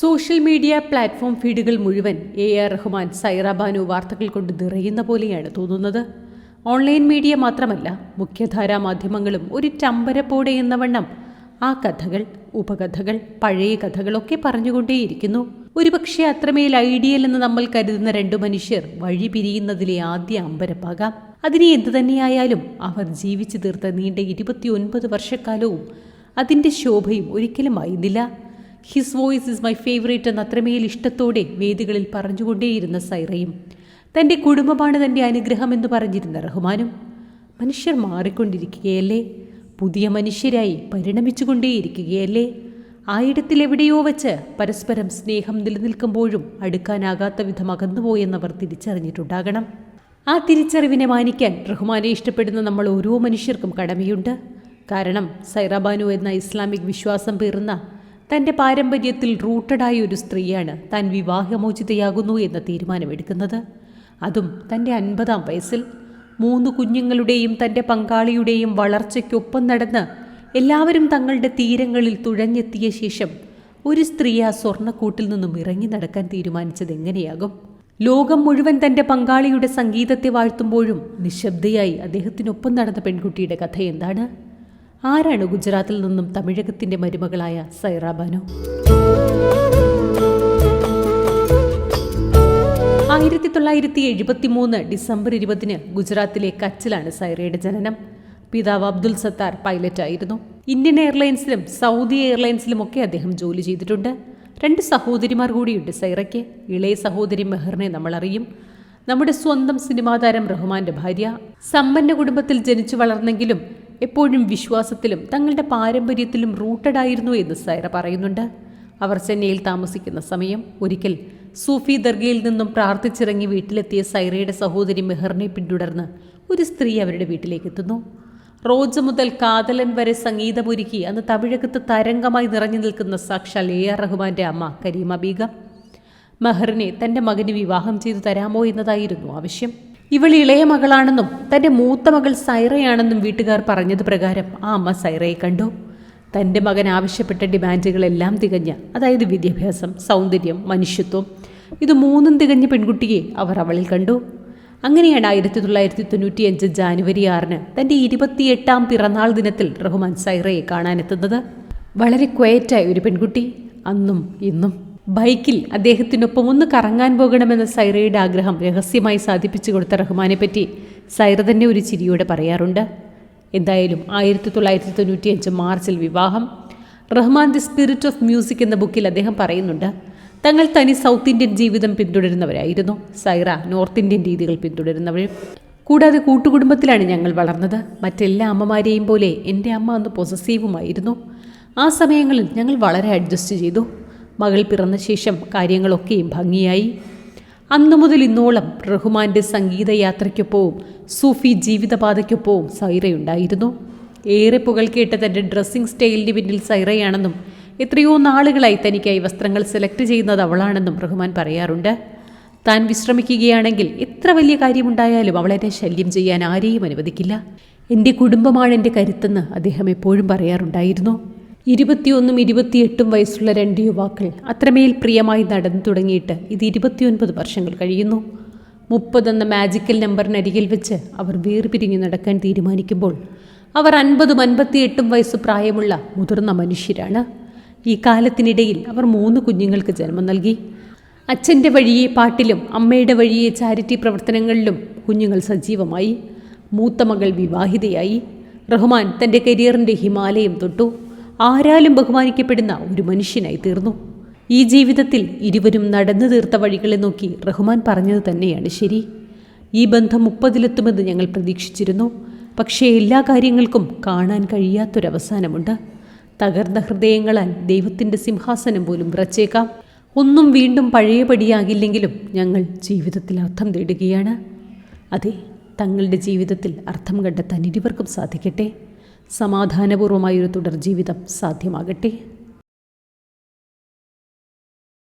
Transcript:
Social media platform ഫീഡുകൾ മുഴുവൻ A R Rahman Saira Banu വാർത്തകൾ കൊണ്ട് നിറയുന്ന പോലെയാണ് തോന്നുന്നത്. ഓൺലൈൻ മീഡിയ മാത്രമല്ല മുഖ്യധാരാ മാധ്യമങ്ങളും ഒരു ചമ്പരപ്പോടെ എന്ന വണ്ണം ആ കഥകൾ ഉപകഥകൾ പഴയ കഥകളൊക്കെ പറഞ്ഞുകൊണ്ടേയിരിക്കുന്നു. ഒരുപക്ഷെ അത്രമേൽ ഐഡിയൽ എന്ന് നമ്മൾ കരുതുന്ന രണ്ടു മനുഷ്യർ വഴി പിരിയുന്നതിലെ ആദ്യ അമ്പരപ്പാകാം. അതിനെ എന്തു തന്നെയായാലും അവർ ജീവിച്ചു തീർത്ത നീണ്ട ഇരുപത്തിയൊൻപത് വർഷക്കാലവും അതിന്റെ ശോഭയും ഒരിക്കലും ആയിരുന്നില്ല his voice is my favourite എന്ന അത്രമേൽ ഇഷ്ടത്തോടെ വേദികളിൽ പറഞ്ഞുകൊണ്ടേയിരുന്ന സൈറയും. തന്റെ കുടുംബമാണ് തന്റെ അനുഗ്രഹം എന്ന് പറഞ്ഞിരുന്ന റഹ്മാനും. മനുഷ്യർ മാറിക്കൊണ്ടിരിക്കുകയല്ലേ? പുതിയ മനുഷ്യരായി പരിണമിച്ചുകൊണ്ടേയിരിക്കുകയല്ലേ? ആയിടത്തിൽ എവിടെയോ വച്ച് പരസ്പരം സ്നേഹം നിലനിൽക്കുമ്പോഴും അടുക്കാനാകാത്ത വിധം അകന്നുപോയെന്നവർ തിരിച്ചറിഞ്ഞിട്ടുണ്ടാകണം. ആ തിരിച്ചറിവിനെ മാനിക്കാൻ റഹ്മാനെ ഇഷ്ടപ്പെടുന്ന നമ്മൾ ഓരോ മനുഷ്യർക്കും കടമയുണ്ട്. കാരണം സൈറാബാനു എന്ന ഇസ്ലാമിക് വിശ്വാസം പേറുന്ന തന്റെ പാരമ്പര്യത്തിൽ റൂട്ടഡായ ഒരു സ്ത്രീയാണ് താൻ വിവാഹമോചിതയാകുന്നു എന്ന തീരുമാനമെടുക്കുന്നത്. അതും തന്റെ അൻപതാം വയസ്സിൽ. മൂന്ന് കുഞ്ഞുങ്ങളുടെയും തന്റെ പങ്കാളിയുടെയും വളർച്ചയ്ക്കൊപ്പം നടന്ന് എല്ലാവരും തങ്ങളുടെ തീരങ്ങളിൽ തുഴഞ്ഞെത്തിയ ശേഷം ഒരു സ്ത്രീ ആ സ്വർണക്കൂട്ടിൽ നിന്നും ഇറങ്ങി നടക്കാൻ തീരുമാനിച്ചത് എങ്ങനെയാകും? ലോകം മുഴുവൻ തന്റെ പങ്കാളിയുടെ സംഗീതത്തെ വാഴ്ത്തുമ്പോഴും നിശബ്ദയായി അദ്ദേഹത്തിനൊപ്പം നടന്ന പെൺകുട്ടിയുടെ കഥ എന്താണ്? ആരാണ് ഗുജറാത്തിൽ നിന്നും തമിഴകത്തിന്റെ മരുമകളായ സൈറാബാനു ആയിരത്തി തൊള്ളായിരത്തി എഴുപത്തി മൂന്ന് ഡിസംബർ ഇരുപതിന് ഗുജറാത്തിലെ കച്ചിലാണ് സൈറയുടെ ജനനം. പിതാവ് അബ്ദുൽ സത്താർ പൈലറ്റായിരുന്നു. ഇന്ത്യൻ എയർലൈൻസിലും സൗദി എയർലൈൻസിലും ഒക്കെ അദ്ദേഹം ജോലി ചെയ്തിട്ടുണ്ട്. രണ്ട് സഹോദരിമാർ കൂടിയുണ്ട് സൈറയ്ക്ക്. ഇളയ സഹോദരി മെഹറിനെ നമ്മൾ അറിയും നമ്മുടെ സ്വന്തം സിനിമാതാരം റഹ്മാന്റെ ഭാര്യ. സമ്പന്ന കുടുംബത്തിൽ ജനിച്ചു വളർന്നെങ്കിലും എപ്പോഴും വിശ്വാസത്തിലും തങ്ങളുടെ പാരമ്പര്യത്തിലും റൂട്ടഡ് ആയിരുന്നു എന്ന് സൈറ പറയുന്നുണ്ട്. അവർ ചെന്നൈയിൽ താമസിക്കുന്ന സമയം ഒരിക്കൽ സൂഫി ദർഗയിൽ നിന്നും പ്രാർത്ഥിച്ചിറങ്ങി വീട്ടിലെത്തിയ സൈറയുടെ സഹോദരി മെഹറിനെ പിന്തുടർന്ന് ഒരു സ്ത്രീ അവരുടെ വീട്ടിലേക്ക് എത്തുന്നു. റോജ് മുതൽ കാതലൻ വരെ സംഗീതമൊരുക്കി അന്ന് തമിഴകത്ത് തരംഗമായി നിറഞ്ഞു നിൽക്കുന്ന സാക്ഷാൽ എ ആർ റഹ്മാന്റെ അമ്മ കരീമ ബീഗം. മെഹറിനെ തന്റെ മകന് വിവാഹം ചെയ്തു തരാമോ എന്നതായിരുന്നു ആവശ്യം. ഇവൾ ഇളയ മകളാണെന്നും തന്റെ മൂത്ത മകൾ സൈറയാണെന്നും വീട്ടുകാർ പറഞ്ഞത് പ്രകാരം ആ അമ്മ സൈറയെ കണ്ടു. തന്റെ മകൻ ആവശ്യപ്പെട്ട ഡിമാൻഡുകളെല്ലാം തികഞ്ഞ അതായത് വിദ്യാഭ്യാസം സൗന്ദര്യം മനുഷ്യത്വം ഇത് മൂന്നും തികഞ്ഞ പെൺകുട്ടിയെ അവർ അവളിൽ കണ്ടു. അങ്ങനെയാണ് ആയിരത്തി തൊള്ളായിരത്തി തൊണ്ണൂറ്റിയഞ്ച് ജാനുവരി ആറിന് തന്റെ ഇരുപത്തിയെട്ടാം പിറന്നാൾ ദിനത്തിൽ റഹ്മാൻ സൈറയെ കാണാനെത്തുന്നത്. വളരെ ക്വയറ്റായ ഒരു പെൺകുട്ടി അന്നും ഇന്നും. ബൈക്കിൽ അദ്ദേഹത്തിനൊപ്പം ഒന്ന് കറങ്ങാൻ പോകണമെന്ന സൈറയുടെ ആഗ്രഹം രഹസ്യമായി സാധിപ്പിച്ചു കൊടുത്ത റഹ്മാനെ പറ്റി സൈറ തന്നെ ഒരു ചിരിയോടെ പറയാറുണ്ട്. എന്തായാലും ആയിരത്തി തൊള്ളായിരത്തി തൊണ്ണൂറ്റിയഞ്ച് മാർച്ചിൽ വിവാഹം. Rahman the spirit of music എന്ന ബുക്കിൽ അദ്ദേഹം പറയുന്നുണ്ട് തങ്ങൾ തനി സൗത്ത് ഇന്ത്യൻ ജീവിതം പിന്തുടരുന്നവരായിരുന്നു. സൈറ നോർത്ത് ഇന്ത്യൻ രീതികൾ പിന്തുടരുന്നവരും. കൂടാതെ കൂട്ടുകുടുംബത്തിലാണ് ഞങ്ങൾ വളർന്നത്. മറ്റെല്ലാ അമ്മമാരെയും പോലെ എന്റെ അമ്മ അന്ന് പൊസസീവുമായിരുന്നു ആ സമയങ്ങളിൽ ഞങ്ങൾ വളരെ അഡ്ജസ്റ്റ് ചെയ്തു. മകൾ പിറന്ന ശേഷം കാര്യങ്ങളൊക്കെയും ഭംഗിയായി. അന്നു മുതൽ ഇന്നോളം റഹ്മാന്റെ സംഗീതയാത്രയ്ക്കൊപ്പവും സൂഫി ജീവിതപാതയ്ക്കൊപ്പവും സൈറയുണ്ടായിരുന്നു. ഏറെ പുകൾ കേട്ട തന്റെ ഡ്രസ്സിംഗ് സ്റ്റൈലിന് പിന്നിൽ സൈറയാണെന്നും എത്രയോ നാളുകളായി തനിക്കായി വസ്ത്രങ്ങൾ സെലക്ട് ചെയ്യുന്നത് അവളാണെന്നും റഹ്മാൻ പറയാറുണ്ട്. താൻ വിശ്രമിക്കുകയാണെങ്കിൽ എത്ര വലിയ കാര്യമുണ്ടായാലും അവളെന്നെ ശല്യം ചെയ്യാൻ ആരെയും അനുവദിക്കില്ല. എന്റെ കുടുംബമാണ് എന്റെ കരുത്തെന്ന് അദ്ദേഹം എപ്പോഴും പറയാറുണ്ടായിരുന്നു. ഇരുപത്തിയൊന്നും ഇരുപത്തിയെട്ടും വയസ്സുള്ള രണ്ട് യുവാക്കൾ അത്രമേൽ പ്രിയമായി നടന്നു തുടങ്ങിയിട്ട് ഇത് ഇരുപത്തിയൊൻപത് വർഷങ്ങൾ കഴിയുന്നു. മുപ്പതെന്ന മാജിക്കൽ നമ്പറിനരികിൽ വെച്ച് അവർ വേർപിരിഞ്ഞു നടക്കാൻ തീരുമാനിക്കുമ്പോൾ അവർ അൻപതും അൻപത്തിയെട്ടും വയസ്സ് പ്രായമുള്ള മുതിർന്ന മനുഷ്യരാണ്. ഈ കാലത്തിനിടയിൽ അവർ മൂന്ന് കുഞ്ഞുങ്ങൾക്ക് ജന്മം നൽകി. അച്ഛന്റെ വഴിയെ പാട്ടിലും അമ്മയുടെ വഴിയെ ചാരിറ്റി പ്രവർത്തനങ്ങളിലും കുഞ്ഞുങ്ങൾ സജീവമായി. മൂത്ത മകൾ വിവാഹിതയായി. റഹ്മാൻ തന്റെ കരിയറിന്റെ ഹിമാലയം തൊട്ടു. ആരാലും ബഹുമാനിക്കപ്പെടുന്ന ഒരു മനുഷ്യനായി തീർന്നു. ഈ ജീവിതത്തിൽ ഇരുവരും നടന്നു തീർത്ത വഴികളെ നോക്കി റഹ്മാൻ പറഞ്ഞത് തന്നെയാണ് ശരി. ഈ ബന്ധം മുപ്പതിലെത്തുമെന്ന് ഞങ്ങൾ പ്രതീക്ഷിച്ചിരുന്നു. പക്ഷേ എല്ലാ കാര്യങ്ങൾക്കും കാണാൻ കഴിയാത്തൊരവസാനമുണ്ട്. തകർന്ന ഹൃദയങ്ങളാൽ ദൈവത്തിന്റെ സിംഹാസനം പോലും വിറച്ചേക്കാം. ഒന്നും വീണ്ടും പഴയപടിയാകില്ലെങ്കിലും ഞങ്ങൾ ജീവിതത്തിൽ അർത്ഥം തേടുകയാണ്. അതെ തങ്ങളുടെ ജീവിതത്തിൽ അർത്ഥം കണ്ടെത്താൻ ഇരുവർക്കും സാധിക്കട്ടെ. സമാധാനപൂർവമായൊരു തുടർ ജീവിതം സാധ്യമാകട്ടെ.